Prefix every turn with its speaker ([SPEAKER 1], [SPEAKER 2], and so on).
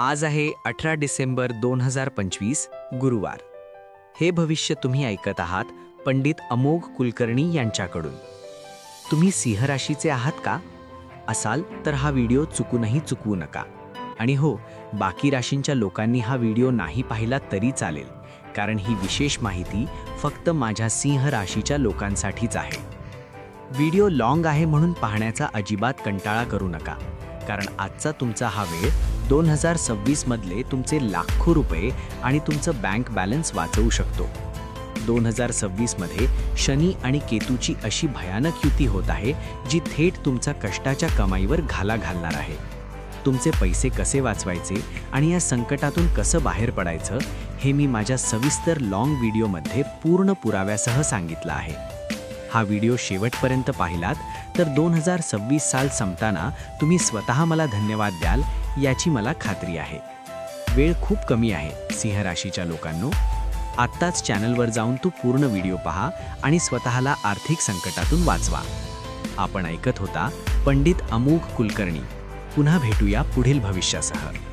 [SPEAKER 1] आज आहे अठरा डिसेंबर दोन हजार पंचवीस गुरुवार. हे भविष्य तुम्ही ऐकत आहात पंडित अमोघ कुलकर्णी यांच्याकडून. तुम्ही सिंहराशीचे आहात का? असाल तर हा व्हिडिओ चुकूनही चुकवू नका. आणि हो बाकी राशींच्या लोकांनी हा व्हिडिओ नाही पाहिला तरी चालेल कारण ही विशेष माहिती फक्त माझ्या सिंह राशीच्या लोकांसाठीच आहे. व्हिडिओ लॉंग आहे म्हणून पाहण्याचा अजिबात कंटाळा करू नका. कारण आजचा तुमचा हा वेळ दोन हजार सव्वीसमधले तुमचे लाखो रुपये आणि तुमचं बँक बॅलन्स वाचवू शकतो. दोन हजार सव्वीसमध्ये शनी आणि केतूची अशी भयानक युती होत आहे जी थेट तुमचा कष्टाच्या कमाईवर घाला घालणार आहे. तुमचे पैसे कसे वाचवायचे आणि या संकटातून कसं बाहेर पडायचं हे मी माझ्या सविस्तर लाँग व्हिडिओमध्ये पूर्ण पुराव्यासह सांगितलं आहे. हा व्हिडिओ शेवटपर्यंत पाहिलात तर दोन हजार सव्वीस साल संपताना तुम्ही स्वतः मला धन्यवाद द्याल याची मला खात्री आहे. वेळ खूप कमी आहे सिंह राशीच्या लोकांनो. आत्ताच चॅनलवर जाऊन तू पूर्ण व्हिडिओ पहा आणि स्वतःला आर्थिक संकटातून वाचवा. आपण ऐकत होता पंडित अमोघ कुलकर्णी. पुन्हा भेटूया पुढील भविष्यासह.